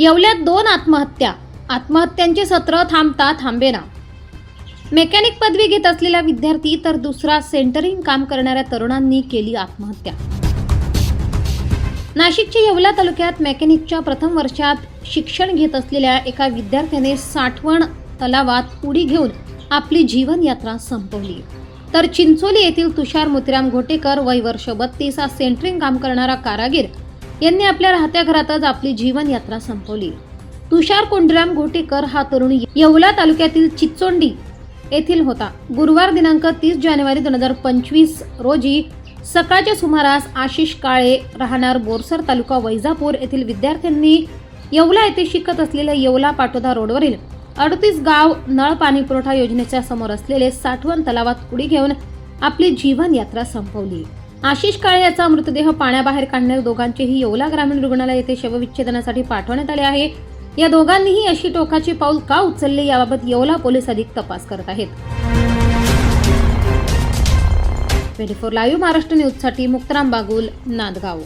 येवल्यात दोन आत्महत्या. आत्महत्यांचे सत्र थांबता थांबेना. मेकॅनिक पदवी घेत असलेला विद्यार्थी तर दुसरा सेंटरिंग काम करणाऱ्या तरुणांनी केली आत्महत्या. नाशिकच्या येवला तालुक्यात मेकॅनिकच्या प्रथम वर्षात शिक्षण घेत असलेल्या एका विद्यार्थ्याने साठवण तलावात उडी घेऊन आपली जीवनयात्रा संपवली. तर चिंचोली येथील तुषार मोतीराम घोटेकर वय वर्ष बत्तीस हा सेंटरिंग काम करणारा कारागीर यांनी आपल्या राहत्या घरातच आपली जीवनयात्रा संपवली. तुषार कोंडराम गोटेकर हा तरुण येवला तालुक्यातील चिचोंडी येथील होता. गुरुवार दिनांक तीस जानेवारी दोन हजार पंचवीस रोजी सकाळच्या सुमारास आशिष काळे राहणार बोरसर तालुका वैजापूर येथील विद्यार्थ्यांनी येवला येथे शिकत असलेल्या येवला पाटोदा रोडवरील अडतीस गाव नळ पाणी पुरवठा योजनेच्या समोर असलेले साठवण तलावात उडी घेऊन आपली जीवन यात्रा संपवली. आशिष काळे याचा मृतदेह पाण्याबाहेर काढण्यात दोघांचेही येवला ग्रामीण रुग्णालय येथे शवविच्छेदनासाठी पाठवण्यात आले आहे. या दोघांनीही अशी टोकाची पाऊल का उचलले याबाबत येवला पोलीस अधिक तपास करत आहेत. ट्वेंटी फोर लाईव्ह महाराष्ट्र न्यूजसाठी मुक्तराम बागुल नांदगाव.